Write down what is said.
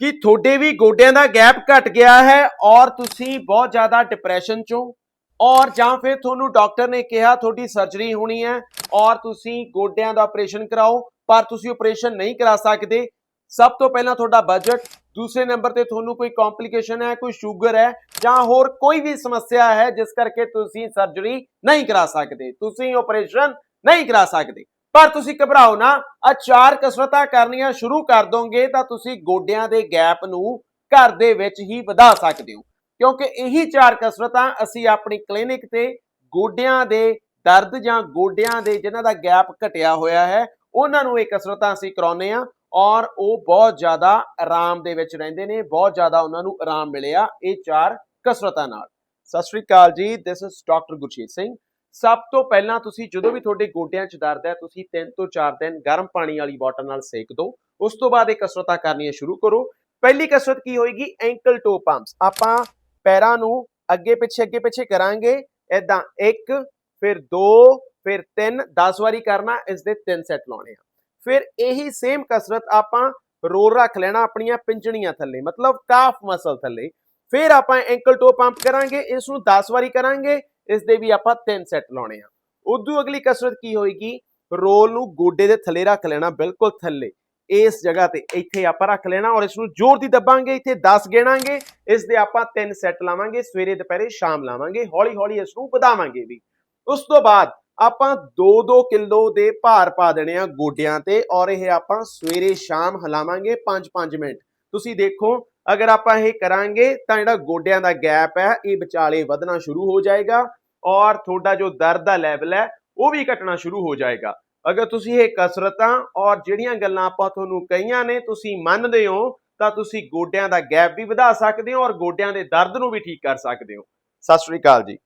ਕਿ ਤੁਹਾਡੇ ਵੀ ਗੋਡਿਆਂ ਦਾ ਗੈਪ ਘਟ ਗਿਆ ਹੈ ਔਰ ਤੁਸੀਂ ਬਹੁਤ ਜ਼ਿਆਦਾ ਡਿਪਰੈਸ਼ਨ ਚੋਂ। ਔਰ ਜਾਂ ਫਿਰ ਤੁਹਾਨੂੰ ਡਾਕਟਰ ਨੇ ਕਿਹਾ ਤੁਹਾਡੀ ਸਰਜਰੀ ਹੋਣੀ ਹੈ ਔਰ ਤੁਸੀਂ ਗੋਡਿਆਂ ਦਾ ਆਪਰੇਸ਼ਨ ਕਰਾਓ, ਪਰ ਤੁਸੀਂ ਆਪਰੇਸ਼ਨ ਨਹੀਂ ਕਰਾ ਸਕਦੇ। ਸਭ ਤੋਂ ਪਹਿਲਾਂ ਤੁਹਾਡਾ ਬਜਟ ਦੂਸਰੇ ਨੰਬਰ ਤੇ ਤੁਹਾਨੂੰ ਕੋਈ ਕੰਪਲਿਕੇਸ਼ਨ ਹੈ, ਕੋਈ ਸ਼ੂਗਰ ਹੈ ਜਾਂ ਹੋਰ ਕੋਈ ਵੀ ਸਮੱਸਿਆ ਹੈ, ਜਿਸ ਕਰਕੇ ਤੁਸੀਂ ਸਰਜਰੀ ਨਹੀਂ ਕਰਾ ਸਕਦੇ। ਤੁਸੀਂ ਆਪਰੇਸ਼ਨ ਨਹੀਂ ਕਰਾ ਸਕਦੇ। ਪਰ ਤੁਸੀਂ ਘਬਰਾਓ ਨਾ ਆ ਚਾਰ ਕਸਰਤਾਂ ਕਰਨੀਆਂ ਸ਼ੁਰੂ ਕਰ ਦੋਗੇ ਤਾਂ ਤੁਸੀਂ ਗੋਡਿਆਂ ਦੇ ਗੈਪ ਨੂੰ ਘਰ ਦੇ ਵਿੱਚ ਹੀ ਵਧਾ ਸਕਦੇ ਹੋ। ਕਿਉਂਕਿ ਇਹੀ ਚਾਰ ਕਸਰਤਾਂ ਅਸੀਂ ਆਪਣੀ ਕਲੀਨਿਕ ਤੇ ਗੋਡਿਆਂ ਦੇ ਦਰਦ ਜਾਂ ਗੋਡਿਆਂ ਦੇ ਜਿਨ੍ਹਾਂ ਦਾ ਗੈਪ ਘਟਿਆ ਹੋਇਆ ਹੈ, ਉਹਨਾਂ ਨੂੰ ਇਹ ਕਸਰਤਾਂ ਅਸੀਂ ਕਰਾਉਨੇ ਆ ਔਰ ਉਹ ਬਹੁਤ ਜ਼ਿਆਦਾ ਆਰਾਮ ਦੇ ਵਿੱਚ ਰਹਿੰਦੇ ਨੇ, ਬਹੁਤ ਜ਼ਿਆਦਾ ਉਹਨਾਂ ਨੂੰ ਆਰਾਮ ਮਿਲਿਆ ਇਹ ਚਾਰ ਕਸਰਤਾਂ ਨਾਲ। Sat Shri Akal ji this is doctor Gurjeet Singh. ਸਭ ਤੋਂ ਪਹਿਲਾਂ ਤੁਸੀਂ ਜਦੋਂ ਵੀ ਤੁਹਾਡੇ ਗੋਡਿਆਂ 'ਚ ਦਰਦ ਹੈ, ਤੁਸੀਂ 3 ਤੋਂ 4 ਦਿਨ ਗਰਮ ਪਾਣੀ ਵਾਲੀ ਬੋਟਲ ਨਾਲ ਸੇਕ ਦਿਓ। ਉਸ ਤੋਂ ਬਾਅਦ ਇਹ ਕਸਰਤਾਂ ਕਰਨੀਆਂ ਸ਼ੁਰੂ ਕਰੋ। ਪਹਿਲੀ ਕਸਰਤ ਕੀ ਹੋਏਗੀ? ਐਂਕਲ ਟੋ ਪੰਪਸ ਆਪਾਂ ਪੈਰਾਂ ਨੂੰ ਅੱਗੇ ਪਿੱਛੇ ਅੱਗੇ ਪਿੱਛੇ ਕਰਾਂਗੇ। ਇਦਾਂ 1 ਫਿਰ 2 ਫਿਰ 3 10 ਵਾਰੀ ਕਰਨਾ ਇਸ ਦੇ 3 ਸੈੱਟ ਲਾਉਣੇ ਆ। ਫਿਰ ਇਹੀ ਸੇਮ ਕਸਰਤ ਆਪਾਂ ਰੋਲ ਰੱਖ ਲੈਣਾ ਆਪਣੀਆਂ ਪਿੰਜਣੀਆਂ ਥੱਲੇ, ਮਤਲਬ ਕਾਫ ਮਸਲ ਥੱਲੇ। ਫਿਰ ਆਪਾਂ ਐਂਕਲ ਟੋ ਪੰਪ ਕਰਾਂਗੇ ਇਸ ਨੂੰ 10 ਵਾਰੀ ਕਰਾਂਗੇ। ਇਸ ਦੇ ਵੀ ਆਪਾਂ ਤਿੰਨ ਸੈੱਟ ਲਾਉਣੇ ਆ। ਉਦੋਂ ਅਗਲੀ ਕਸਰਤ ਕੀ ਹੋਏਗੀ? ਰੋਲ ਨੂੰ ਗੋਡੇ ਦੇ ਥੱਲੇ ਰੱਖ ਲੈਣਾ, ਬਿਲਕੁਲ ਥੱਲੇ। ਇਸ ਜਗ੍ਹਾ ਤੇ ਇੱਥੇ ਆਪਾਂ ਰੱਖ ਲੈਣਾ ਔਰ ਇਸ ਨੂੰ ਜ਼ੋਰ ਦੀ ਦੱਬਾਂਗੇ, ਇੱਥੇ 10 ਗਿਣਾਂਗੇ ਇਸ ਦੇ ਆਪਾਂ ਤਿੰਨ ਸੈੱਟ ਲਾਵਾਂਗੇ, ਸਵੇਰੇ, ਦੁਪਹਿਰੇ, ਸ਼ਾਮ ਲਾਵਾਂਗੇ। ਹੌਲੀ ਹੌਲੀ ਇਸ ਨੂੰ ਵਧਾਵਾਂਗੇ ਵੀ। ਉਸ ਤੋਂ ਬਾਅਦ ਆਪਾਂ 2-2 ਕਿਲੋ ਦੇ ਭਾਰ ਪਾ ਦੇਣੇ ਆ ਗੋਡਿਆਂ ਤੇ ਔਰ ਇਹ ਆਪਾਂ ਸਵੇਰੇ, ਸ਼ਾਮ ਹਿਲਾਵਾਂਗੇ 5-5 ਮਿੰਟ। ਤੁਸੀਂ ਦੇਖੋ, ਅਗਰ ਆਪਾਂ ਇਹ ਕਰਾਂਗੇ ਤਾਂ ਜਿਹੜਾ ਗੋਡਿਆਂ ਦਾ ਗੈਪ ਹੈ, ਇਹ ਵਿਚਾਲੇ ਵਧਣਾ ਸ਼ੁਰੂ ਹੋ ਜਾਏਗਾ। ਔਰ ਤੁਹਾਡਾ ਜੋ ਦਰਦ ਦਾ ਲੈਵਲ ਹੈ, ਉਹ ਵੀ ਘਟਣਾ ਸ਼ੁਰੂ ਹੋ ਜਾਏਗਾ। ਅਗਰ ਤੁਸੀਂ ਇਹ ਕਸਰਤਾਂ ਔਰ ਜਿਹੜੀਆਂ ਗੱਲਾਂ ਆਪਾਂ ਤੁਹਾਨੂੰ ਕਹੀਆਂ ਨੇ, ਤੁਸੀਂ ਮੰਨਦੇ ਹੋ, ਤਾਂ ਤੁਸੀਂ ਗੋਡਿਆਂ ਦਾ ਗੈਪ ਵੀ ਵਧਾ ਸਕਦੇ ਹੋ ਔਰ ਗੋਡਿਆਂ ਦੇ ਦਰਦ ਨੂੰ ਵੀ ਠੀਕ ਕਰ ਸਕਦੇ ਹੋ। ਸਤਿ ਸ਼੍ਰੀ ਅਕਾਲ ਜੀ।